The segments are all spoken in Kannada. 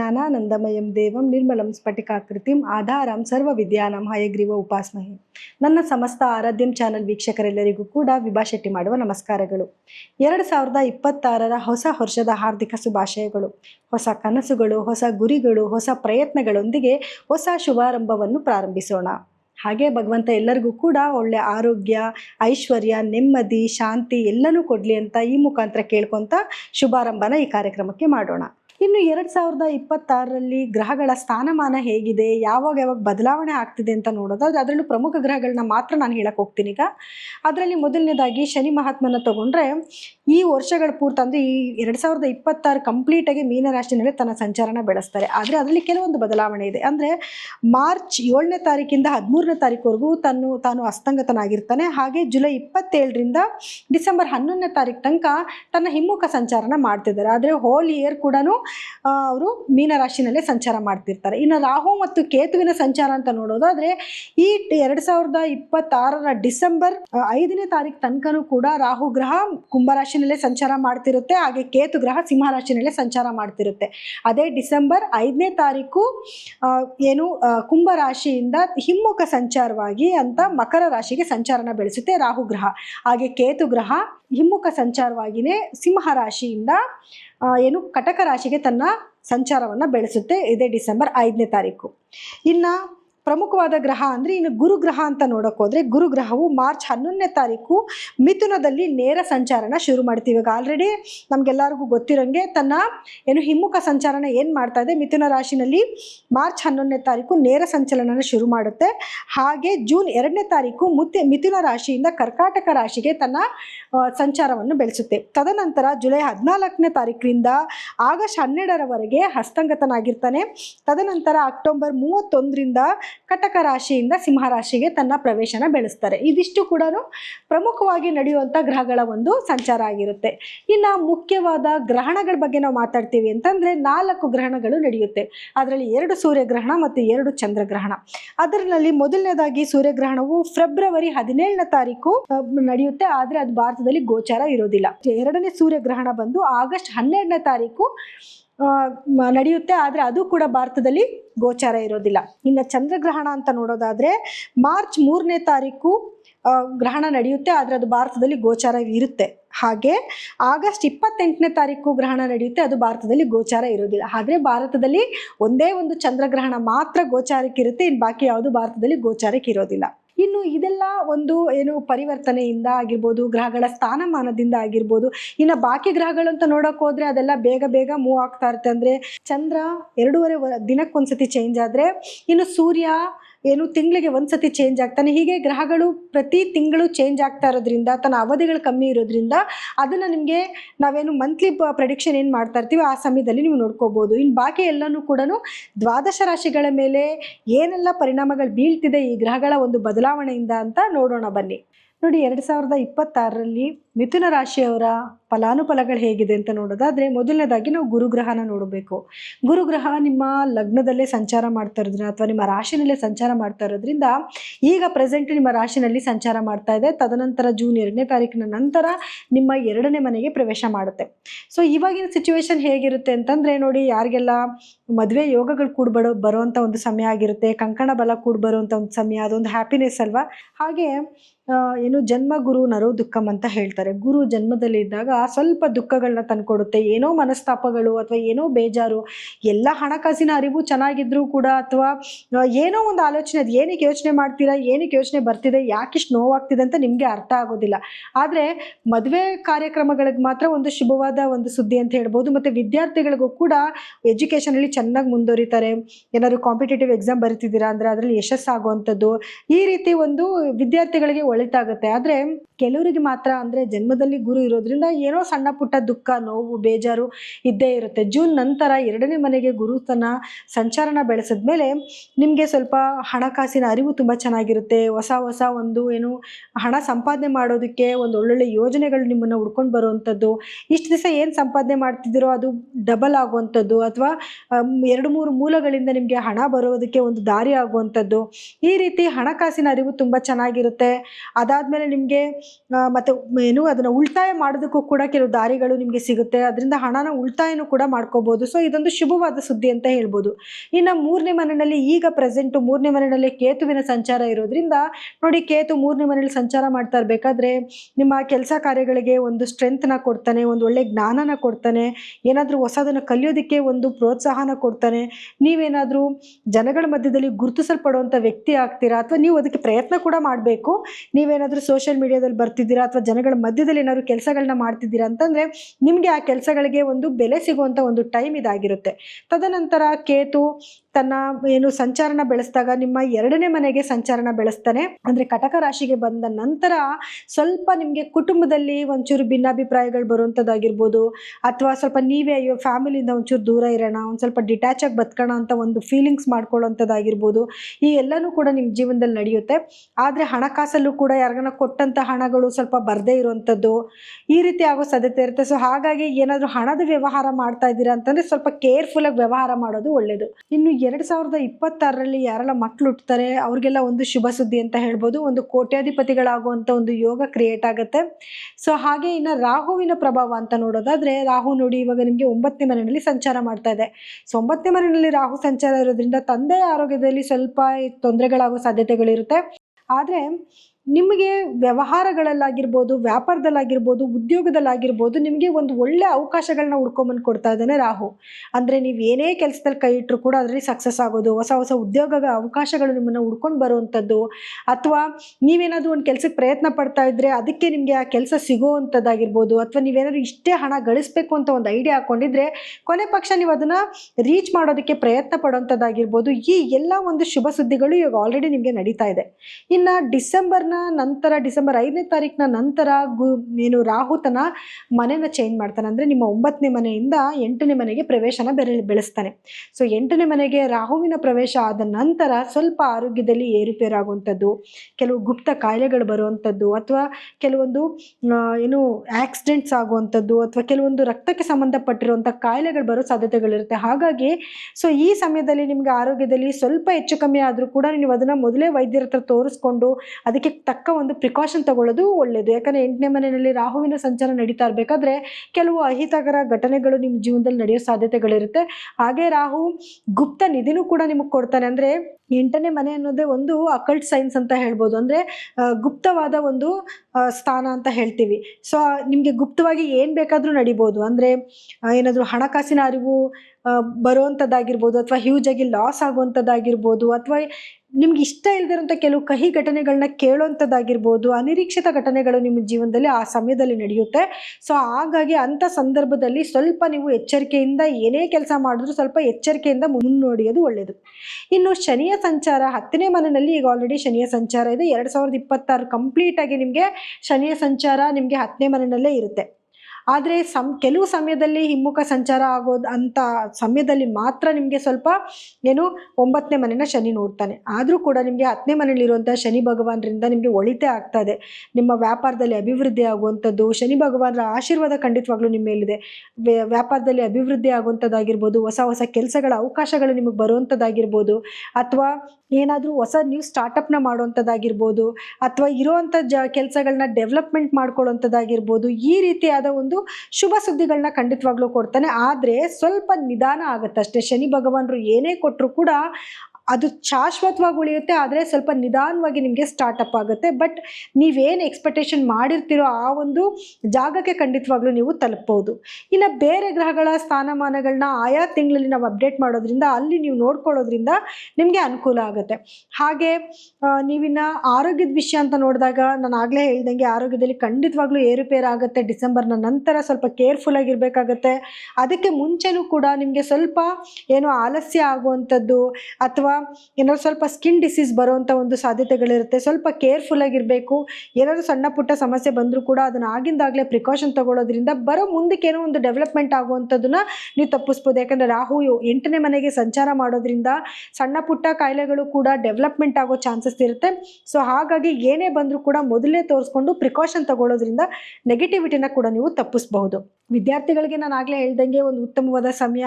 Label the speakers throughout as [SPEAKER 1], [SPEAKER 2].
[SPEAKER 1] ಜ್ಞಾನಾನಂದಮಯಂ ದೇವಂ ನಿರ್ಮಲಂ ಸ್ಫಟಿಕಾಕೃತಿಂ ಆಧಾರಂ ಸರ್ವ ವಿದ್ಯಾನಂ ಹಯಗ್ರೀವ ಉಪಾಸ್ಮಹಿ. ನನ್ನ ಸಮಸ್ತ ಆರಾಧ್ಯಂ ಚಾನಲ್ ವೀಕ್ಷಕರೆಲ್ಲರಿಗೂ ಕೂಡ ವಿಭಾ ಶೆಟ್ಟಿ ಮಾಡುವ ನಮಸ್ಕಾರಗಳು. ಎರಡು ಸಾವಿರದ ಇಪ್ಪತ್ತಾರರ ಹೊಸ ವರ್ಷದ ಹಾರ್ದಿಕ ಶುಭಾಶಯಗಳು. ಹೊಸ ಕನಸುಗಳು, ಹೊಸ ಗುರಿಗಳು, ಹೊಸ ಪ್ರಯತ್ನಗಳೊಂದಿಗೆ ಹೊಸ ಶುಭಾರಂಭವನ್ನು ಪ್ರಾರಂಭಿಸೋಣ. ಹಾಗೆ ಭಗವಂತ ಎಲ್ಲರಿಗೂ ಕೂಡ ಒಳ್ಳೆ ಆರೋಗ್ಯ, ಐಶ್ವರ್ಯ, ನೆಮ್ಮದಿ, ಶಾಂತಿ ಎಲ್ಲನೂ ಕೊಡಲಿ ಅಂತ ಈ ಮುಖಾಂತರ ಕೇಳ್ಕೊತ ಶುಭಾರಂಭನ ಈ ಕಾರ್ಯಕ್ರಮಕ್ಕೆ ಮಾಡೋಣ. ಇನ್ನು ಎರಡು ಸಾವಿರದ ಇಪ್ಪತ್ತಾರರಲ್ಲಿ ಗ್ರಹಗಳ ಸ್ಥಾನಮಾನ ಹೇಗಿದೆ, ಯಾವಾಗ ಯಾವಾಗ ಬದಲಾವಣೆ ಆಗ್ತಿದೆ ಅಂತ ನೋಡೋದಾದ್ರೆ ಅದರಲ್ಲೂ ಪ್ರಮುಖ ಗ್ರಹಗಳನ್ನ ಮಾತ್ರ ನಾನು ಹೇಳಕ್ಕೆ ಹೋಗ್ತೀನಿ ಈಗ. ಅದರಲ್ಲಿ ಮೊದಲನೇದಾಗಿ ಶನಿ ಮಹಾತ್ಮನ ತಗೊಂಡ್ರೆ, ಈ ವರ್ಷಗಳ ಪೂರ್ತ ಅಂದರೆ ಈ ಎರಡು ಸಾವಿರದ ಇಪ್ಪತ್ತಾರು ಕಂಪ್ಲೀಟಾಗಿ ಮೀನರಾಶಿನಲ್ಲಿ ತನ್ನ ಸಂಚಾರನ ಬೆಳೆಸ್ತಾರೆ. ಆದರೆ ಅದರಲ್ಲಿ ಕೆಲವೊಂದು ಬದಲಾವಣೆ ಇದೆ. ಅಂದರೆ ಮಾರ್ಚ್ ಏಳನೇ ತಾರೀಕಿಂದ ಹದಿಮೂರನೇ ತಾರೀಕುವರೆಗೂ ತನ್ನ, ತಾನು ಅಸ್ತಂಗತನಾಗಿರ್ತಾನೆ. ಹಾಗೆ ಜುಲೈ ಇಪ್ಪತ್ತೇಳರಿಂದ ಡಿಸೆಂಬರ್ ಹನ್ನೊಂದನೇ ತಾರೀಕು ತನಕ ತನ್ನ ಹಿಮ್ಮುಖ ಸಂಚಾರನ ಮಾಡ್ತಿದ್ದಾರೆ. ಆದರೆ ಹೋಲ್ ಇಯರ್ ಕೂಡ ಅವರು ಮೀನರಾಶಿನಲ್ಲೇ ಸಂಚಾರ ಮಾಡ್ತಿರ್ತಾರೆ. ಇನ್ನು ರಾಹು ಮತ್ತು ಕೇತುವಿನ ಸಂಚಾರ ಅಂತ ನೋಡೋದಾದ್ರೆ, ಈ ಎರಡು ಸಾವಿರದ ಇಪ್ಪತ್ತಾರರ ಡಿಸೆಂಬರ್ ಐದನೇ ತಾರೀಕು ತನಕನೂ ಕೂಡ ರಾಹು ಗ್ರಹ ಕುಂಭರಾಶಿನಲ್ಲೇ ಸಂಚಾರ ಮಾಡ್ತಿರುತ್ತೆ. ಹಾಗೆ ಕೇತು ಗ್ರಹ ಸಿಂಹರಾಶಿನಲ್ಲೇ ಸಂಚಾರ ಮಾಡ್ತಿರುತ್ತೆ. ಅದೇ ಡಿಸೆಂಬರ್ ಐದನೇ ತಾರೀಕು ಏನು ಕುಂಭರಾಶಿಯಿಂದ ಹಿಮ್ಮುಖ ಸಂಚಾರವಾಗಿ ಅಂತ ಮಕರ ರಾಶಿಗೆ ಸಂಚಾರನ ಬೆಳೆಸುತ್ತೆ ರಾಹು ಗ್ರಹ. ಹಾಗೆ ಕೇತು ಗ್ರಹ ಹಿಮ್ಮುಖ ಸಂಚಾರವಾಗಿಯೇ ಸಿಂಹ ರಾಶಿಯಿಂದ ಏನು ಕಟಕ ರಾಶಿಗೆ ತನ್ನ ಸಂಚಾರವನ್ನು ಬೆಳೆಸುತ್ತೆ. ಇದೇ ಡಿಸೆಂಬರ್ ಐದನೇ ತಾರೀಕು. ಇನ್ನು ಪ್ರಮುಖವಾದ ಗ್ರಹ ಅಂದರೆ ಇನ್ನು ಗುರುಗ್ರಹ ಅಂತ ನೋಡೋಕ್ಕೋದ್ರೆ ಗುರುಗ್ರಹವು ಮಾರ್ಚ್ ಹನ್ನೊಂದನೇ ತಾರೀಕು ಮಿಥುನದಲ್ಲಿ ನೇರ ಸಂಚಾರನ ಶುರು ಮಾಡ್ತೀವಿ. ಇವಾಗ ಆಲ್ರೆಡಿ ನಮಗೆಲ್ಲರಿಗೂ ಗೊತ್ತಿರೋಂಗೆ ತನ್ನ ಏನು ಹಿಮ್ಮುಖ ಸಂಚಾರನ ಏನು ಮಾಡ್ತಾ ಇದೆ? ಮಿಥುನ ರಾಶಿನಲ್ಲಿ ಮಾರ್ಚ್ ಹನ್ನೊಂದನೇ ತಾರೀಕು ನೇರ ಸಂಚಲನ ಶುರು ಮಾಡುತ್ತೆ. ಹಾಗೆ ಜೂನ್ ಎರಡನೇ ತಾರೀಕು ಮುತ್ತೆ ಮಿಥುನ ರಾಶಿಯಿಂದ ಕರ್ಕಾಟಕ ರಾಶಿಗೆ ತನ್ನ ಸಂಚಾರವನ್ನು ಬೆಳೆಸುತ್ತೆ. ತದನಂತರ ಜುಲೈ ಹದಿನಾಲ್ಕನೇ ತಾರೀಕಿನಿಂದ ಆಗಸ್ಟ್ ಹನ್ನೆರಡರವರೆಗೆ ಹಸ್ತಂಗತನಾಗಿರ್ತಾನೆ. ತದನಂತರ ಅಕ್ಟೋಬರ್ ಮೂವತ್ತೊಂದರಿಂದ ಕಟಕ ರಾಶಿಯಿಂದ ಸಿಂಹ ರಾಶಿಗೆ ತನ್ನ ಪ್ರವೇಶನ ಬೆಳೆಸ್ತಾರೆ. ಇದಿಷ್ಟು ಕೂಡ ಪ್ರಮುಖವಾಗಿ ನಡೆಯುವಂಥ ಗ್ರಹಗಳ ಒಂದು ಸಂಚಾರ ಆಗಿರುತ್ತೆ. ಇನ್ನು ಮುಖ್ಯವಾದ ಗ್ರಹಣಗಳ ಬಗ್ಗೆ ನಾವು ಮಾತಾಡ್ತೀವಿ ಅಂತಂದರೆ ನಾಲ್ಕು ಗ್ರಹಣಗಳು ನಡೆಯುತ್ತೆ. ಅದರಲ್ಲಿ ಎರಡು ಸೂರ್ಯಗ್ರಹಣ ಮತ್ತು ಎರಡು ಚಂದ್ರಗ್ರಹಣ. ಅದರಲ್ಲಿ ಮೊದಲನೇದಾಗಿ ಸೂರ್ಯಗ್ರಹಣವು ಫೆಬ್ರವರಿ ಹದಿನೇಳನೇ ತಾರೀಕು ನಡೆಯುತ್ತೆ. ಆದರೆ ಅದು ಭಾರತದಲ್ಲಿ ಗೋಚಾರ ಇರೋದಿಲ್ಲ. ಎರಡನೇ ಸೂರ್ಯಗ್ರಹಣ ಬಂದು ಆಗಸ್ಟ್ ಹನ್ನೆರಡನೇ ತಾರೀಕು ನಡೆಯುತ್ತೆ, ಆದರೆ ಅದು ಕೂಡ ಭಾರತದಲ್ಲಿ ಗೋಚಾರ ಇರೋದಿಲ್ಲ. ಇನ್ನು ಚಂದ್ರಗ್ರಹಣ ಅಂತ ನೋಡೋದಾದರೆ ಮಾರ್ಚ್ ಮೂರನೇ ತಾರೀಕು ಗ್ರಹಣ ನಡೆಯುತ್ತೆ, ಆದರೆ ಅದು ಭಾರತದಲ್ಲಿ ಗೋಚಾರ ಇರುತ್ತೆ. ಹಾಗೆ ಆಗಸ್ಟ್ ಇಪ್ಪತ್ತೆಂಟನೇ ತಾರೀಕು ಗ್ರಹಣ ನಡೆಯುತ್ತೆ, ಅದು ಭಾರತದಲ್ಲಿ ಗೋಚಾರ ಇರೋದಿಲ್ಲ. ಆದರೆ ಭಾರತದಲ್ಲಿ ಒಂದೇ ಒಂದು ಚಂದ್ರಗ್ರಹಣ ಮಾತ್ರ ಗೋಚಾರಕ್ಕಿರುತ್ತೆ ಇನ್ನು ಬಾಕಿ ಯಾವುದು ಭಾರತದಲ್ಲಿ ಗೋಚಾರಕ್ಕೆ ಇರೋದಿಲ್ಲ. ಇನ್ನು ಇದೆಲ್ಲ ಒಂದು ಏನು ಪರಿವರ್ತನೆಯಿಂದ ಆಗಿರ್ಬೋದು, ಗ್ರಹಗಳ ಸ್ಥಾನಮಾನದಿಂದ ಆಗಿರ್ಬೋದು, ಇನ್ನು ಬಾಕಿ ಗ್ರಹಗಳಂತ ನೋಡೋಕೆ ಹೋದ್ರೆ ಅದೆಲ್ಲ ಬೇಗ ಬೇಗ ಮೂವ್ ಆಗ್ತಾ ಇರುತ್ತೆ. ಅಂದರೆ ಚಂದ್ರ ಎರಡೂವರೆ ದಿನಕ್ಕೊಂದ್ಸತಿ ಚೇಂಜ್ ಆದರೆ ಇನ್ನು ಸೂರ್ಯ ಏನು ತಿಂಗಳಿಗೆ ಒಂದ್ಸತಿ ಚೇಂಜ್ ಆಗ್ತಾನೆ. ಹೀಗೆ ಗ್ರಹಗಳು ಪ್ರತಿ ತಿಂಗಳು ಚೇಂಜ್ ಆಗ್ತಾ ಇರೋದ್ರಿಂದ, ತನ್ನ ಅವಧಿಗಳು ಕಮ್ಮಿ ಇರೋದ್ರಿಂದ ಅದನ್ನು ನಿಮಗೆ ನಾವೇನು ಮಂತ್ಲಿ ಪ್ರೆಡಿಕ್ಷನ್ ಏನು ಮಾಡ್ತಾ ಇರ್ತೀವಿ ಆ ಸಮಯದಲ್ಲಿ ನೀವು ನೋಡ್ಕೋಬೋದು. ಇನ್ನು ಬಾಕಿ ಎಲ್ಲನೂ ಕೂಡ ದ್ವಾದಶ ರಾಶಿಗಳ ಮೇಲೆ ಏನೆಲ್ಲ ಪರಿಣಾಮಗಳು ಬೀಳ್ತಿದೆ ಈ ಗ್ರಹಗಳ ಒಂದು ಬದಲಾವಣೆಯಿಂದ ಅಂತ ನೋಡೋಣ ಬನ್ನಿ. ನೋಡಿ, ಎರಡು ಸಾವಿರದ ಇಪ್ಪತ್ತಾರರಲ್ಲಿ ಮಿಥುನ ರಾಶಿಯವರ ಫಲಾನುಫಲಗಳು ಹೇಗಿದೆ ಅಂತ ನೋಡೋದಾದರೆ, ಮೊದಲನೇದಾಗಿ ನಾವು ಗುರುಗ್ರಹನ ನೋಡಬೇಕು. ಗುರುಗ್ರಹ ನಿಮ್ಮ ಲಗ್ನದಲ್ಲೇ ಸಂಚಾರ ಮಾಡ್ತಾ ಇರೋದ್ರಿಂದ ಅಥವಾ ನಿಮ್ಮ ರಾಶಿನಲ್ಲೇ ಸಂಚಾರ ಮಾಡ್ತಾ ಇರೋದ್ರಿಂದ, ಈಗ ಪ್ರೆಸೆಂಟ್ ನಿಮ್ಮ ರಾಶಿನಲ್ಲಿ ಸಂಚಾರ ಮಾಡ್ತಾ ಇದೆ. ತದನಂತರ ಜೂನ್ ಎರಡನೇ ತಾರೀಕಿನ ನಂತರ ನಿಮ್ಮ ಎರಡನೇ ಮನೆಗೆ ಪ್ರವೇಶ ಮಾಡುತ್ತೆ. ಸೊ ಇವಾಗಿನ ಸಿಚುವೇಶನ್ ಹೇಗಿರುತ್ತೆ ಅಂತಂದರೆ, ನೋಡಿ, ಯಾರಿಗೆಲ್ಲ ಮದುವೆ ಯೋಗಗಳು ಕೂಡ ಬರೋ ಒಂದು ಸಮಯ ಆಗಿರುತ್ತೆ, ಕಂಕಣ ಬಲ ಕೂಡ ಬರುವಂಥ ಒಂದು ಸಮಯ, ಅದೊಂದು ಹ್ಯಾಪಿನೆಸ್ ಅಲ್ವಾ? ಹಾಗೆ ಏನು ಜನ್ಮ ಗುರು ನರೋ ದುಃಖಂ ಅಂತ ಹೇಳ್ತಾರೆ. ಗುರು ಜನ್ಮದಲ್ಲಿ ಇದ್ದಾಗ ಸ್ವಲ್ಪ ದುಃಖಗಳನ್ನ ತಂದುಕೊಡುತ್ತೆ. ಏನೋ ಮನಸ್ತಾಪಗಳು ಅಥವಾ ಏನೋ ಬೇಜಾರು, ಎಲ್ಲ ಹಣಕಾಸಿನ ಅರಿವು ಚೆನ್ನಾಗಿದ್ರೂ ಕೂಡ ಅಥವಾ ಏನೋ ಒಂದು ಆಲೋಚನೆ, ಅದು ಏನಕ್ಕೆ ಯೋಚನೆ ಮಾಡ್ತೀರಾ, ಏನಕ್ಕೆ ಯೋಚನೆ ಬರ್ತಿದೆ, ಯಾಕಿಷ್ಟು ನೋವಾಗ್ತಿದೆ ಅಂತ ನಿಮಗೆ ಅರ್ಥ ಆಗೋದಿಲ್ಲ. ಆದರೆ ಮದುವೆ ಕಾರ್ಯಕ್ರಮಗಳಿಗೆ ಮಾತ್ರ ಒಂದು ಶುಭವಾದ ಒಂದು ಸುದ್ದಿ ಅಂತ ಹೇಳ್ಬೋದು. ಮತ್ತು ವಿದ್ಯಾರ್ಥಿಗಳಿಗೂ ಕೂಡ ಎಜುಕೇಷನಲ್ಲಿ ಚೆನ್ನಾಗಿ ಮುಂದುವರಿತಾರೆ. ಏನಾದರೂ ಕಾಂಪಿಟೇಟಿವ್ ಎಕ್ಸಾಮ್ ಬರಿತಿದ್ದೀರಾ ಅಂದರೆ ಅದರಲ್ಲಿ ಯಶಸ್ಸಾಗುವಂಥದ್ದು. ಈ ರೀತಿ ಒಂದು ವಿದ್ಯಾರ್ಥಿಗಳಿಗೆ ಒಳಿತಾಗುತ್ತೆ ಆದರೆ ಕೆಲವರಿಗೆ ಮಾತ್ರ ಅಂದರೆ ಜನ್ಮದಲ್ಲಿ ಗುರು ಇರೋದ್ರಿಂದ ಏನೋ ಸಣ್ಣ ಪುಟ್ಟ ದುಃಖ, ನೋವು, ಬೇಜಾರು ಇದ್ದೇ ಇರುತ್ತೆ. ಜೂನ್ ನಂತರ ಎರಡನೇ ಮನೆಗೆ ಗುರು ತನ್ನ ಸಂಚಾರನ ಬೆಳೆಸಿದ ಮೇಲೆ ನಿಮಗೆ ಸ್ವಲ್ಪ ಹಣಕಾಸಿನ ಅರಿವು ತುಂಬ ಚೆನ್ನಾಗಿರುತ್ತೆ. ಹೊಸ ಹೊಸ ಒಂದು ಏನು ಹಣ ಸಂಪಾದನೆ ಮಾಡೋದಕ್ಕೆ ಒಂದು ಒಳ್ಳೊಳ್ಳೆ ಯೋಜನೆಗಳು ನಿಮ್ಮನ್ನು ಹುಡ್ಕೊಂಡು ಬರುವಂಥದ್ದು. ಇಷ್ಟು ದಿವಸ ಏನು ಸಂಪಾದನೆ ಮಾಡ್ತಿದ್ದೀರೋ ಅದು ಡಬಲ್ ಆಗುವಂಥದ್ದು ಅಥವಾ ಎರಡು ಮೂರು ಮೂಲಗಳಿಂದ ನಿಮಗೆ ಹಣ ಬರೋದಕ್ಕೆ ಒಂದು ದಾರಿ ಆಗುವಂಥದ್ದು. ಈ ರೀತಿ ಹಣಕಾಸಿನ ಅರಿವು ತುಂಬ ಚೆನ್ನಾಗಿರುತ್ತೆ. ಅದಾದಮೇಲೆ ನಿಮಗೆ ಮತ್ತು ಏನು ಅದನ್ನು ಉಳಿತಾಯ ಮಾಡೋದಕ್ಕೂ ಕೂಡ ಕೆಲವು ದಾರಿಗಳು ನಿಮಗೆ ಸಿಗುತ್ತೆ. ಅದರಿಂದ ಹಣನ ಉಳಿತಾಯನೂ ಕೂಡ ಮಾಡ್ಕೋಬೋದು. ಸೊ ಇದೊಂದು ಶುಭವಾದ ಸುದ್ದಿ ಅಂತ ಹೇಳ್ಬೋದು. ಇನ್ನು ಮೂರನೇ ಮನೆಯಲ್ಲಿ ಈಗ ಪ್ರೆಸೆಂಟು ಮೂರನೇ ಮನೆಯಲ್ಲಿ ಕೇತುವಿನ ಸಂಚಾರ ಇರೋದ್ರಿಂದ ನೋಡಿ ಕೇತು ಮೂರನೇ ಮನೆಯಲ್ಲಿ ಸಂಚಾರ ಮಾಡ್ತಾ ಇರಬೇಕಾದ್ರೆ ನಿಮ್ಮ ಕೆಲಸ ಕಾರ್ಯಗಳಿಗೆ ಒಂದು ಸ್ಟ್ರೆಂತ್ನ ಕೊಡ್ತಾನೆ, ಒಂದು ಒಳ್ಳೆ ಜ್ಞಾನನ ಕೊಡ್ತಾನೆ, ಏನಾದರೂ ಹೊಸದನ್ನು ಕಲಿಯೋದಕ್ಕೆ ಒಂದು ಪ್ರೋತ್ಸಾಹನ ಕೊಡ್ತಾನೆ. ನೀವೇನಾದರೂ ಜನಗಳ ಮಧ್ಯದಲ್ಲಿ ಗುರುತಿಸಲ್ಪಡುವಂಥ ವ್ಯಕ್ತಿ ಆಗ್ತೀರಾ? ಅಥವಾ ನೀವು ಅದಕ್ಕೆ ಪ್ರಯತ್ನ ಕೂಡ ಮಾಡಬೇಕು. ನೀವೇನಾದರೂ ಸೋಷಿಯಲ್ ಮೀಡಿಯಾದಲ್ಲಿ ಬರ್ತಿದ್ದೀರಾ ಅಥವಾ ಜನಗಳ ಮಧ್ಯದಲ್ಲಿ ಏನಾದರೂ ಕೆಲಸಗಳನ್ನ ಮಾಡ್ತಿದ್ದೀರಾ ಅಂತಂದರೆ ನಿಮಗೆ ಆ ಕೆಲಸಗಳಿಗೆ ಒಂದು ಬೆಲೆ ಸಿಗುವಂಥ ಒಂದು ಟೈಮ್ ಇದಾಗಿರುತ್ತೆ. ತದನಂತರ ಕೇತು ತನ್ನ ಏನು ಸಂಚಾರನ ಬೆಳೆಸಿದಾಗ ನಿಮ್ಮ ಎರಡನೇ ಮನೆಗೆ ಸಂಚಾರನ ಬೆಳೆಸ್ತಾನೆ. ಅಂದರೆ ಕಟಕ ರಾಶಿಗೆ ಬಂದ ನಂತರ ಸ್ವಲ್ಪ ನಿಮಗೆ ಕುಟುಂಬದಲ್ಲಿ ಒಂಚೂರು ಭಿನ್ನಾಭಿಪ್ರಾಯಗಳು ಬರುವಂಥದ್ದಾಗಿರ್ಬೋದು ಅಥವಾ ಸ್ವಲ್ಪ ನೀವೇ ಅಯ್ಯೋ ಫ್ಯಾಮಿಲಿಯಿಂದ ಒಂಚೂರು ದೂರ ಇರೋಣ, ಒಂದು ಸ್ವಲ್ಪ ಡಿಟ್ಯಾಚ್ ಆಗಿ ಬದುಕೋಣ ಅಂತ ಒಂದು ಫೀಲಿಂಗ್ಸ್ ಮಾಡ್ಕೊಳ್ಳೋಂಥದ್ದಾಗಿರ್ಬೋದು ಈ ಎಲ್ಲನೂ ಕೂಡ ನಿಮ್ಮ ಜೀವನದಲ್ಲಿ ನಡೆಯುತ್ತೆ. ಆದರೆ ಹಣಕಾಸಲ್ಲೂ ಕೂಡ ಯಾರಿಗಾನ ಕೊಟ್ಟಂಥ ಹಣಗಳು ಸ್ವಲ್ಪ ಬರದೇ ಇರುವಂಥದ್ದು ಈ ರೀತಿ ಆಗೋ ಸಾಧ್ಯತೆ ಇರುತ್ತೆ. ಸೊ ಹಾಗಾಗಿ ಏನಾದರೂ ಹಣದ ವ್ಯವಹಾರ ಮಾಡ್ತಾ ಇದ್ದೀರಾ ಅಂತಂದರೆ ಸ್ವಲ್ಪ ಕೇರ್ಫುಲ್ಲಾಗಿ ವ್ಯವಹಾರ ಮಾಡೋದು ಒಳ್ಳೆಯದು ಇನ್ನು ಎರಡು ಸಾವಿರದ ಇಪ್ಪತ್ತಾರರಲ್ಲಿ ಯಾರೆಲ್ಲ ಮಕ್ಕಳು ಹುಟ್ಟುತ್ತಾರೆ ಅವ್ರಿಗೆಲ್ಲ ಒಂದು ಶುಭ ಸುದ್ದಿ ಅಂತ ಹೇಳ್ಬೋದು. ಒಂದು ಕೋಟ್ಯಾಧಿಪತಿಗಳಾಗುವಂಥ ಒಂದು ಯೋಗ ಕ್ರಿಯೇಟ್ ಆಗುತ್ತೆ. ಸೊ ಹಾಗೆ ಇನ್ನು ರಾಹುವಿನ ಪ್ರಭಾವ ಅಂತ ನೋಡೋದಾದರೆ, ರಾಹು ನೋಡಿ ಇವಾಗ ನಿಮಗೆ ಒಂಬತ್ತನೇ ಮನೆಯಲ್ಲಿ ಸಂಚಾರ ಮಾಡ್ತಾ ಇದೆ. ಸೊ ಒಂಬತ್ತನೇ ಮನೆಯಲ್ಲಿ ರಾಹು ಸಂಚಾರ ಇರೋದ್ರಿಂದ ತಂದೆಯ ಆರೋಗ್ಯದಲ್ಲಿ ಸ್ವಲ್ಪ ತೊಂದರೆಗಳಾಗೋ ಸಾಧ್ಯತೆಗಳಿರುತ್ತೆ. ಆದರೆ ನಿಮಗೆ ವ್ಯವಹಾರಗಳಲ್ಲಾಗಿರ್ಬೋದು, ವ್ಯಾಪಾರದಲ್ಲಾಗಿರ್ಬೋದು, ಉದ್ಯೋಗದಲ್ಲಾಗಿರ್ಬೋದು ನಿಮಗೆ ಒಂದು ಒಳ್ಳೆ ಅವಕಾಶಗಳನ್ನ ಹುಡ್ಕೊಂಬಂದು ಕೊಡ್ತಾ ಇದ್ದಾನೆ ರಾಹು. ಅಂದರೆ ನೀವು ಏನೇ ಕೆಲಸದಲ್ಲಿ ಕೈ ಇಟ್ಟರು ಕೂಡ ಅದರಲ್ಲಿ ಸಕ್ಸಸ್ ಆಗೋದು, ಹೊಸ ಹೊಸ ಉದ್ಯೋಗ ಅವಕಾಶಗಳು ನಿಮ್ಮನ್ನು ಹುಡ್ಕೊಂಡು ಬರುವಂಥದ್ದು, ಅಥವಾ ನೀವೇನಾದರೂ ಒಂದು ಕೆಲಸಕ್ಕೆ ಪ್ರಯತ್ನ ಪಡ್ತಾ ಇದ್ದರೆ ಅದಕ್ಕೆ ನಿಮಗೆ ಆ ಕೆಲಸ ಸಿಗೋವಂಥದ್ದಾಗಿರ್ಬೋದು, ಅಥವಾ ನೀವೇನಾದರೂ ಇಷ್ಟೇ ಹಣ ಗಳಿಸ್ಬೇಕು ಅಂತ ಒಂದು ಐಡಿಯಾ ಹಾಕ್ಕೊಂಡಿದ್ರೆ ಕೊನೆ ಪಕ್ಷ ನೀವು ಅದನ್ನು ರೀಚ್ ಮಾಡೋದಕ್ಕೆ ಪ್ರಯತ್ನ ಪಡೋವಂಥದ್ದಾಗಿರ್ಬೋದು ಈ ಎಲ್ಲ ಒಂದು ಶುಭ ಸುದ್ದಿಗಳು ಇವಾಗ ಆಲ್ರೆಡಿ ನಿಮಗೆ ನಡೀತಾ ಇದೆ. ಇನ್ನು ಡಿಸೆಂಬರ್ನ ನಂತರ ಡಿಸೆಂಬರ್ ಐದನೇ ತಾರೀಕಿನ ನಂತರ ಗು ಏನು ರಾಹುತನ ಮನೆನ ಚೇಂಜ್ ಮಾಡ್ತಾನೆ. ಅಂದರೆ ನಿಮ್ಮ ಒಂಬತ್ತನೇ ಮನೆಯಿಂದ ಎಂಟನೇ ಮನೆಗೆ ಪ್ರವೇಶನ ಬೆರೆ ಬೆಳೆಸ್ತಾನೆ. ಸೊ ಎಂಟನೇ ಮನೆಗೆ ರಾಹುವಿನ ಪ್ರವೇಶ ಆದ ನಂತರ ಸ್ವಲ್ಪ ಆರೋಗ್ಯದಲ್ಲಿ ಏರುಪೇರಾಗುವಂಥದ್ದು, ಕೆಲವು ಗುಪ್ತ ಕಾಯಿಲೆಗಳು ಬರುವಂಥದ್ದು, ಅಥವಾ ಕೆಲವೊಂದು ಏನು ಆಕ್ಸಿಡೆಂಟ್ಸ್ ಆಗುವಂಥದ್ದು, ಅಥವಾ ಕೆಲವೊಂದು ರಕ್ತಕ್ಕೆ ಸಂಬಂಧಪಟ್ಟಿರುವಂಥ ಕಾಯಿಲೆಗಳು ಬರೋ ಸಾಧ್ಯತೆಗಳಿರುತ್ತೆ. ಹಾಗಾಗಿ ಸೊ ಈ ಸಮಯದಲ್ಲಿ ನಿಮಗೆ ಆರೋಗ್ಯದಲ್ಲಿ ಸ್ವಲ್ಪ ಹೆಚ್ಚು ಕಮ್ಮಿ ಆದರೂ ಕೂಡ ನೀವು ಅದನ್ನು ಮೊದಲೇ ವೈದ್ಯರ ಹತ್ರ ತೋರಿಸ್ಕೊಂಡು, ಅದಕ್ಕೆ ತಕ್ಕ ಒಂದು ಪ್ರಿಕಾಷನ್ ತಗೊಳ್ಳೋದು ಒಳ್ಳೆಯದು ಯಾಕಂದರೆ ಎಂಟನೇ ಮನೆಯಲ್ಲಿ ರಾಹುವಿನ ಸಂಚಾರ ನಡೀತಾ ಇರಬೇಕಾದ್ರೆ ಕೆಲವು ಅಹಿತಕರ ಘಟನೆಗಳು ನಿಮ್ಮ ಜೀವನದಲ್ಲಿ ನಡೆಯೋ ಸಾಧ್ಯತೆಗಳಿರುತ್ತೆ. ಹಾಗೆ ರಾಹು ಗುಪ್ತ ನಿಧಿನೂ ಕೂಡ ನಿಮಗೆ ಕೊಡ್ತಾನೆ. ಅಂದರೆ ಎಂಟನೇ ಮನೆ ಅನ್ನೋದೇ ಒಂದು ಅಕಲ್ಟ್ ಸೈನ್ಸ್ ಅಂತ ಹೇಳ್ಬೋದು. ಅಂದರೆ ಗುಪ್ತವಾದ ಒಂದು ಸ್ಥಾನ ಅಂತ ಹೇಳ್ತೀವಿ. ಸೊ ನಿಮಗೆ ಗುಪ್ತವಾಗಿ ಏನು ಬೇಕಾದರೂ ನಡಿಬೋದು. ಅಂದರೆ ಏನಾದರೂ ಹಣಕಾಸಿನ ಅರಿವು ಬರುವಂಥದ್ದಾಗಿರ್ಬೋದು ಅಥವಾ ಹ್ಯೂಜ್ ಆಗಿ ಲಾಸ್ ಆಗುವಂಥದ್ದಾಗಿರ್ಬೋದು ಅಥವಾ ನಿಮ್ಗೆ ಇಷ್ಟ ಇಲ್ದಿರೋಂಥ ಕೆಲವು ಕಹಿ ಘಟನೆಗಳನ್ನ ಕೇಳೋಂಥದ್ದಾಗಿರ್ಬೋದು, ಅನಿರೀಕ್ಷಿತ ಘಟನೆಗಳು ನಿಮ್ಮ ಜೀವನದಲ್ಲಿ ಆ ಸಮಯದಲ್ಲಿ ನಡೆಯುತ್ತೆ. ಸೊ, ಹಾಗಾಗಿ ಅಂಥ ಸಂದರ್ಭದಲ್ಲಿ ಸ್ವಲ್ಪ ನೀವು ಎಚ್ಚರಿಕೆಯಿಂದ ಏನೇ ಕೆಲಸ ಮಾಡಿದ್ರು ಸ್ವಲ್ಪ ಎಚ್ಚರಿಕೆಯಿಂದ ಮುನ್ನೋಡಿಯೋದು ಒಳ್ಳೆಯದು ಇನ್ನು ಶನಿಯ ಸಂಚಾರ, ಹತ್ತನೇ ಮನೆಯಲ್ಲಿ ಈಗ ಆಲ್ರೆಡಿ ಶನಿಯ ಸಂಚಾರ ಇದೆ. ಎರಡು ಸಾವಿರದ ಇಪ್ಪತ್ತಾರು ಕಂಪ್ಲೀಟಾಗಿ ನಿಮಗೆ ಶನಿಯ ಸಂಚಾರ ನಿಮಗೆ ಹತ್ತನೇ ಮನೆಯಲ್ಲೇ ಇರುತ್ತೆ. ಆದರೆ ಸಮ್ ಕೆಲವು ಸಮಯದಲ್ಲಿ ಹಿಮ್ಮುಖ ಸಂಚಾರ ಆಗೋದು ಅಂತ ಸಮಯದಲ್ಲಿ ಮಾತ್ರ ನಿಮಗೆ ಸ್ವಲ್ಪ ಏನು ಒಂಬತ್ತನೇ ಮನೆನ ಶನಿ ನೋಡ್ತಾನೆ. ಆದರೂ ಕೂಡ ನಿಮಗೆ ಹತ್ತನೇ ಮನೆಯಲ್ಲಿರುವಂಥ ಶನಿ ಭಗವಾನರಿಂದ ನಿಮಗೆ ಒಳಿತೆ ಆಗ್ತಾ ಇದೆ. ನಿಮ್ಮ ವ್ಯಾಪಾರದಲ್ಲಿ ಅಭಿವೃದ್ಧಿ ಆಗುವಂಥದ್ದು, ಶನಿ ಭಗವಾನರ ಆಶೀರ್ವಾದ ಖಂಡಿತವಾಗ್ಲೂ ನಿಮ್ಮ ಮೇಲಿದೆ. ವ್ಯಾಪಾರದಲ್ಲಿ ಅಭಿವೃದ್ಧಿ ಆಗುವಂಥದ್ದಾಗಿರ್ಬೋದು, ಹೊಸ ಹೊಸ ಕೆಲಸಗಳ ಅವಕಾಶಗಳು ನಿಮಗೆ ಬರುವಂಥದ್ದಾಗಿರ್ಬೋದು, ಅಥವಾ ಏನಾದರೂ ಹೊಸ ನ್ಯೂ ಸ್ಟಾರ್ಟಪ್ನ ಮಾಡುವಂಥದ್ದಾಗಿರ್ಬೋದು, ಅಥವಾ ಇರೋವಂಥ ಜ ಕೆಲಸಗಳನ್ನ ಡೆವಲಪ್ಮೆಂಟ್ ಮಾಡ್ಕೊಳ್ಳೋವಂಥದ್ದಾಗಿರ್ಬೋದು, ಈ ರೀತಿಯಾದ ಒಂದು ಶುಭ ಸುದ್ದಿಗಳನ್ನ ಖಂಡಿತವಾಗ್ಲೂ ಕೊಡ್ತಾನೆ. ಆದರೆ ಸ್ವಲ್ಪ ನಿಧಾನ ಆಗುತ್ತೆ ಅಷ್ಟೇ ಶನಿ ಭಗವಾನರು ಏನೇ ಕೊಟ್ಟರು ಕೂಡ ಅದು ಶಾಶ್ವತವಾಗಿ ಉಳಿಯುತ್ತೆ, ಆದರೆ ಸ್ವಲ್ಪ ನಿಧಾನವಾಗಿ ನಿಮಗೆ ಸ್ಟಾರ್ಟಪ್ ಆಗುತ್ತೆ. ಬಟ್ ನೀವೇನು ಎಕ್ಸ್ಪೆಕ್ಟೇಷನ್ ಮಾಡಿರ್ತೀರೋ ಆ ಒಂದು ಜಾಗಕ್ಕೆ ಖಂಡಿತವಾಗ್ಲೂ ನೀವು ತಲುಪಬಹುದು ಇನ್ನು ಬೇರೆ ಗ್ರಹಗಳ ಸ್ಥಾನಮಾನಗಳನ್ನ ಆಯಾ ತಿಂಗಳಲ್ಲಿ ನಾವು ಅಪ್ಡೇಟ್ ಮಾಡೋದ್ರಿಂದ, ಅಲ್ಲಿ ನೀವು ನೋಡ್ಕೊಳ್ಳೋದ್ರಿಂದ ನಿಮಗೆ ಅನುಕೂಲ ಆಗುತ್ತೆ. ಹಾಗೆ ನೀವಿನ ಆರೋಗ್ಯದ ವಿಷಯ ಅಂತ ನೋಡಿದಾಗ ನಾನು ಆಗಲೇ ಹೇಳ್ದಂಗೆ ಆರೋಗ್ಯದಲ್ಲಿ ಖಂಡಿತವಾಗ್ಲೂ ಏರುಪೇರು ಆಗುತ್ತೆ. ಡಿಸೆಂಬರ್ನ ನಂತರ ಸ್ವಲ್ಪ ಕೇರ್ಫುಲ್ ಆಗಿರಬೇಕಾಗತ್ತೆ. ಅದಕ್ಕೆ ಮುಂಚೆನೂ ಕೂಡ ನಿಮಗೆ ಸ್ವಲ್ಪ ಏನೋ ಆಲಸ್ಯ ಆಗುವಂಥದ್ದು, ಅಥವಾ ಏನಾದ್ರು ಸ್ವಲ್ಪ ಸ್ಕಿನ್ ಡಿಸೀಸ್ ಬರುವಂಥ ಒಂದು ಸಾಧ್ಯತೆಗಳಿರುತ್ತೆ. ಸ್ವಲ್ಪ ಕೇರ್ಫುಲ್ ಆಗಿರಬೇಕು. ಏನಾದರೂ ಸಣ್ಣ ಪುಟ್ಟ ಸಮಸ್ಯೆ ಬಂದರೂ ಕೂಡ ಅದನ್ನು ಆಗಿಂದಾಗಲೇ ಪ್ರಿಕಾಷನ್ ತಗೊಳ್ಳೋದ್ರಿಂದ ಬರೋ ಮುಂದಕ್ಕೆ ಏನೋ ಒಂದು ಡೆವಲಪ್ಮೆಂಟ್ ಆಗುವಂಥದ್ದನ್ನ ನೀವು ತಪ್ಪಿಸ್ಬೋದು. ಯಾಕಂದರೆ ರಾಹು ಎಂಟನೇ ಮನೆಗೆ ಸಂಚಾರ ಮಾಡೋದ್ರಿಂದ ಸಣ್ಣ ಪುಟ್ಟ ಕಾಯಿಲೆಗಳು ಕೂಡ ಡೆವಲಪ್ಮೆಂಟ್ ಆಗೋ ಚಾನ್ಸಸ್ ಇರುತ್ತೆ. ಸೊ ಹಾಗಾಗಿ ಏನೇ ಬಂದರೂ ಕೂಡ ಮೊದಲೇ ತೋರಿಸ್ಕೊಂಡು ಪ್ರಿಕಾಷನ್ ತಗೊಳ್ಳೋದ್ರಿಂದ ನೆಗೆಟಿವಿಟಿನ ಕೂಡ ನೀವು ತಪ್ಪಿಸ್ಬಹುದು. ವಿದ್ಯಾರ್ಥಿಗಳಿಗೆ ನಾನು ಆಗಲೇ ಹೇಳ್ದಂಗೆ ಒಂದು ಉತ್ತಮವಾದ ಸಮಯ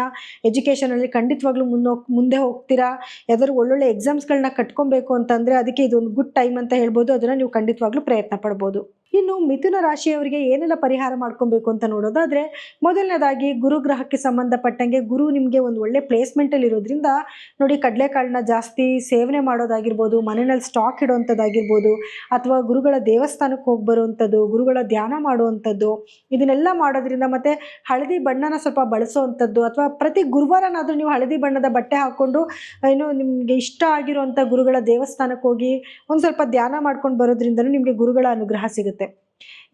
[SPEAKER 1] ಎಜುಕೇಷನಲ್ಲಿ ಖಂಡಿತವಾಗ್ಲೂ ಮುನ್ನೋ, ಮುಂದೆ ಹೋಗ್ತೀರಾ? ಯಾವುದೋ ಯಾವ್ದಾದ್ರು ಒಳ್ಳೊಳ್ಳೆ ಎಕ್ಸಾಮ್ಸ್ಗಳನ್ನ ಕಟ್ಕೊಬೇಕು ಅಂತಂದರೆ ಅದಕ್ಕೆ ಇದೊಂದು ಗುಡ್ ಟೈಮ್ ಅಂತ ಹೇಳ್ಬೋದು. ಅದನ್ನು ನೀವು ಖಂಡಿತವಾಗ್ಲೂ ಪ್ರಯತ್ನ ಪಡ್ಬೋದು. ಇನ್ನು ಮಿಥುನ ರಾಶಿಯವರಿಗೆ ಏನೆಲ್ಲ ಪರಿಹಾರ ಮಾಡ್ಕೊಬೇಕು ಅಂತ ನೋಡೋದಾದ್ರೆ ಮೊದಲನೇದಾಗಿ ಗುರುಗ್ರಹಕ್ಕೆ ಸಂಬಂಧಪಟ್ಟಂಗೆ ಗುರು ನಿಮಗೆ ಒಂದು ಒಳ್ಳೆ ಪ್ಲೇಸ್ಮೆಂಟಲ್ಲಿ ಇರೋದ್ರಿಂದ ನೋಡಿ ಕಡಲೆಕಾಳನ್ನ ಜಾಸ್ತಿ ಸೇವನೆ ಮಾಡೋದಾಗಿರ್ಬೋದು, ಮನೆಯಲ್ಲಿ ಸ್ಟಾಕ್ ಇಡೋವಂಥದ್ದಾಗಿರ್ಬೋದು ಅಥವಾ ಗುರುಗಳ ದೇವಸ್ಥಾನಕ್ಕೆ ಹೋಗಿ ಬರುವಂಥದ್ದು ಗುರುಗಳ ಧ್ಯಾನ ಮಾಡುವಂಥದ್ದು, ಇದನ್ನೆಲ್ಲ ಮಾಡೋದ್ರಿಂದ ಮತ್ತೆ ಹಳದಿ ಬಣ್ಣನ ಸ್ವಲ್ಪ ಬಳಸುವಂಥದ್ದು ಅಥವಾ ಪ್ರತಿ ಗುರುವಾರನಾದರೂ ನೀವು ಹಳದಿ ಬಣ್ಣದ ಬಟ್ಟೆ ಹಾಕ್ಕೊಂಡು ಏನು ನಿಮಗೆ ಇಷ್ಟ ಆಗಿರುವಂಥ ಗುರುಗಳ ದೇವಸ್ಥಾನಕ್ಕೆ ಹೋಗಿ ಒಂದು ಸ್ವಲ್ಪ ಧ್ಯಾನ ಮಾಡ್ಕೊಂಡು ಬರೋದ್ರಿಂದ ನಿಮಗೆ ಗುರುಗಳ ಅನುಗ್ರಹ ಸಿಗುತ್ತೆ.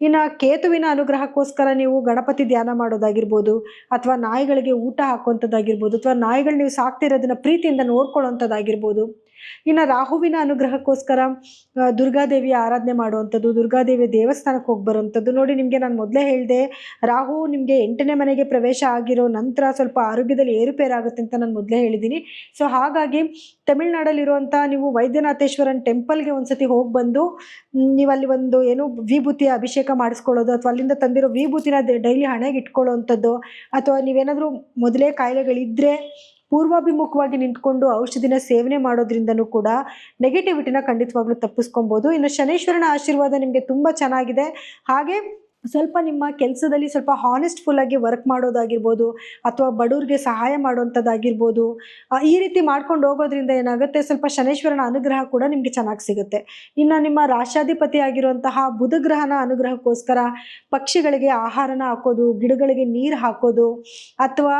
[SPEAKER 1] ಇನ್ನು ಕೇತುವಿನ ಅನುಗ್ರಹಕ್ಕೋಸ್ಕರ ನೀವು ಗಣಪತಿ ಧ್ಯಾನ ಮಾಡೋದಾಗಿರ್ಬೋದು, ಅಥವಾ ನಾಯಿಗಳಿಗೆ ಊಟ ಹಾಕುವಂಥದ್ದಾಗಿರ್ಬೋದು, ಅಥವಾ ನಾಯಿಗಳು ನೀವು ಸಾಕ್ತಿರೋದನ್ನ ಪ್ರೀತಿಯಿಂದ ನೋಡ್ಕೊಳ್ಳೋವಂಥದ್ದಾಗಿರ್ಬೋದು ಇನ್ನು ರಾಹುವಿನ ಅನುಗ್ರಹಕ್ಕೋಸ್ಕರ ದುರ್ಗಾದೇವಿಯ ಆರಾಧನೆ ಮಾಡುವಂಥದ್ದು, ದುರ್ಗಾದೇವಿಯ ದೇವಸ್ಥಾನಕ್ಕೆ ಹೋಗಿ ಬರುವಂಥದ್ದು. ನೋಡಿ, ನಿಮಗೆ ನಾನು ಮೊದಲೇ ಹೇಳಿದೆ, ರಾಹು ನಿಮಗೆ ಎಂಟನೇ ಮನೆಗೆ ಪ್ರವೇಶ ಆಗಿರೋ ನಂತರ ಸ್ವಲ್ಪ ಆರೋಗ್ಯದಲ್ಲಿ ಏರುಪೇರಾಗುತ್ತೆ ಅಂತ ನಾನು ಮೊದಲೇ ಹೇಳಿದ್ದೀನಿ ಸೊ ಹಾಗಾಗಿ ತಮಿಳ್ನಾಡಲ್ಲಿರುವಂಥ ನೀವು ವೈದ್ಯನಾಥೇಶ್ವರನ್ ಟೆಂಪಲ್ಗೆ ಒಂದ್ಸತಿ ಹೋಗಿ ಬಂದು ನೀವು ಅಲ್ಲಿ ಒಂದು ಏನು ವಿಭೂತಿಯ ಅಭಿಷೇಕ ಮಾಡಿಸ್ಕೊಳ್ಳೋದು ಅಥವಾ ಅಲ್ಲಿಂದ ತಂದಿರೋ ವಿಭೂತಿನ ಡೈಲಿ ಹಣೆಗೆ ಇಟ್ಕೊಳ್ಳೋವಂಥದ್ದು ಅಥವಾ ನೀವೇನಾದರೂ ಮೊದಲೇ ಕಾಯಿಲೆಗಳಿದ್ದರೆ ಪೂರ್ವಾಭಿಮುಖವಾಗಿ ನಿಂತ್ಕೊಂಡು ಔಷಧಿನ ಸೇವನೆ ಮಾಡೋದ್ರಿಂದನೂ ಕೂಡ ನೆಗೆಟಿವಿಟಿನ ಖಂಡಿತವಾಗ್ಲೂ ತಪ್ಪಿಸ್ಕೊಬೋದು. ಇನ್ನು ಶನೇಶ್ವರನ ಆಶೀರ್ವಾದ ನಿಮಗೆ ತುಂಬ ಚೆನ್ನಾಗಿದೆ. ಹಾಗೆ ಸ್ವಲ್ಪ ನಿಮ್ಮ ಕೆಲಸದಲ್ಲಿ ಸ್ವಲ್ಪ ಹಾನೆಸ್ಟ್ಫುಲ್ಲಾಗಿ ವರ್ಕ್ ಮಾಡೋದಾಗಿರ್ಬೋದು ಅಥವಾ ಬಡವ್ರಿಗೆ ಸಹಾಯ ಮಾಡುವಂಥದ್ದಾಗಿರ್ಬೋದು ಈ ರೀತಿ ಮಾಡ್ಕೊಂಡು ಹೋಗೋದ್ರಿಂದ ಏನಾಗುತ್ತೆ? ಸ್ವಲ್ಪ ಶನೇಶ್ವರನ ಅನುಗ್ರಹ ಕೂಡ ನಿಮಗೆ ಚೆನ್ನಾಗಿ ಸಿಗುತ್ತೆ. ಇನ್ನು ನಿಮ್ಮ ರಾಷ್ಟ್ರಾಧಿಪತಿ ಆಗಿರುವಂತಹ ಬುಧಗ್ರಹನ ಅನುಗ್ರಹಕ್ಕೋಸ್ಕರ ಪಕ್ಷಿಗಳಿಗೆ ಆಹಾರನ ಹಾಕೋದು, ಗಿಡಗಳಿಗೆ ನೀರು ಹಾಕೋದು, ಅಥವಾ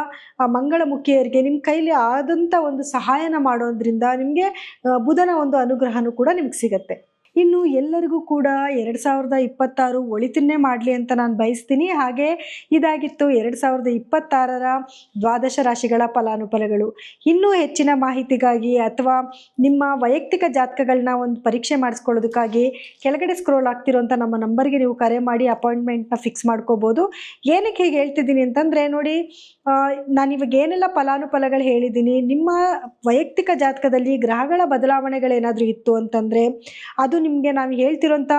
[SPEAKER 1] ಮಂಗಳಮುಖಿಯರಿಗೆ ನಿಮ್ಮ ಕೈಲಿ ಆದಂಥ ಒಂದು ಸಹಾಯನ ಮಾಡೋದ್ರಿಂದ ನಿಮಗೆ ಬುಧನ ಒಂದು ಅನುಗ್ರಹನೂ ಕೂಡ ನಿಮ್ಗೆ ಸಿಗುತ್ತೆ. ಇನ್ನು ಎಲ್ಲರಿಗೂ ಕೂಡ ಎರಡು ಸಾವಿರದ ಇಪ್ಪತ್ತಾರು ಒಳಿತನ್ನೇ ಮಾಡಲಿ ಅಂತ ನಾನು ಬಯಸ್ತೀನಿ. ಹಾಗೆ ಇದಾಗಿತ್ತು ಎರಡು ಸಾವಿರದ ಇಪ್ಪತ್ತಾರರ ದ್ವಾದಶ ರಾಶಿಗಳ ಫಲಾನುಫಲಗಳು. ಇನ್ನೂ ಹೆಚ್ಚಿನ ಮಾಹಿತಿಗಾಗಿ ಅಥವಾ ನಿಮ್ಮ ವೈಯಕ್ತಿಕ ಜಾತಕಗಳನ್ನ ಒಂದು ಪರೀಕ್ಷೆ ಮಾಡಿಸ್ಕೊಳ್ಳೋದಕ್ಕಾಗಿ ಕೆಳಗಡೆ ಸ್ಕ್ರೋಲ್ ಆಗ್ತಿರೋಂಥ ನಮ್ಮ ನಂಬರ್ಗೆ ನೀವು ಕರೆ ಮಾಡಿ ಅಪಾಯಿಂಟ್ಮೆಂಟ್ನ ಫಿಕ್ಸ್ ಮಾಡ್ಕೋಬೋದು. ಏನಕ್ಕೆ ಹೀಗೆ ಹೇಳ್ತಿದ್ದೀನಿ ಅಂತಂದರೆ ನೋಡಿ ನಾನು ಇವಾಗ ಏನೆಲ್ಲ ಫಲಾನುಫಲಗಳು ಹೇಳಿದ್ದೀನಿ. ನಿಮ್ಮ ವೈಯಕ್ತಿಕ ಜಾತಕದಲ್ಲಿ ಗ್ರಹಗಳ ಬದಲಾವಣೆಗಳೇನಾದರೂ ಇತ್ತು ಅಂತಂದರೆ, ಅದು ನಿಮಗೆ ನಾನು ಹೇಳ್ತಿರೋಂಥ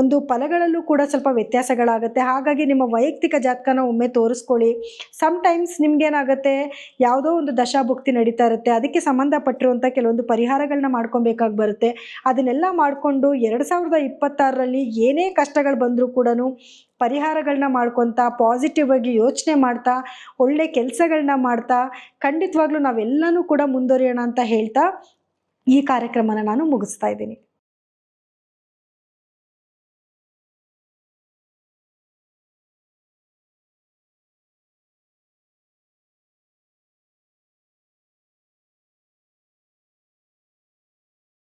[SPEAKER 1] ಒಂದು ಫಲಗಳಲ್ಲೂ ಕೂಡ ಸ್ವಲ್ಪ ವ್ಯತ್ಯಾಸಗಳಾಗುತ್ತೆ. ಹಾಗಾಗಿ ನಿಮ್ಮ ವೈಯಕ್ತಿಕ ಜಾತಕನ ಒಮ್ಮೆ ತೋರಿಸ್ಕೊಳ್ಳಿ. ಸಮ್ಟೈಮ್ಸ್ ನಿಮಗೇನಾಗುತ್ತೆ, ಯಾವುದೋ ಒಂದು ದಶಾಭುಕ್ತಿ ನಡೀತಾ ಇರುತ್ತೆ, ಅದಕ್ಕೆ ಸಂಬಂಧಪಟ್ಟಿರುವಂಥ ಕೆಲವೊಂದು ಪರಿಹಾರಗಳನ್ನ ಮಾಡ್ಕೊಬೇಕಾಗಿ ಬರುತ್ತೆ. ಅದನ್ನೆಲ್ಲ ಮಾಡಿಕೊಂಡು ಎರಡು ಸಾವಿರದ ಇಪ್ಪತ್ತಾರರಲ್ಲಿ ಏನೇ ಕಷ್ಟಗಳು ಬಂದರೂ ಕೂಡ ಪರಿಹಾರಗಳನ್ನ ಮಾಡ್ಕೊತಾ ಪಾಸಿಟಿವ್ ಆಗಿ ಯೋಚನೆ ಮಾಡ್ತಾ, ಒಳ್ಳೆ ಕೆಲಸಗಳನ್ನ ಮಾಡ್ತಾ, ಖಂಡಿತವಾಗ್ಲೂ ನಾವೆಲ್ಲನೂ ಕೂಡ ಮುಂದುವರಿಯೋಣ ಅಂತ ಹೇಳ್ತಾ ಈ ಕಾರ್ಯಕ್ರಮನ ನಾನು ಮುಗಿಸ್ತಾ ಇದ್ದೀನಿ.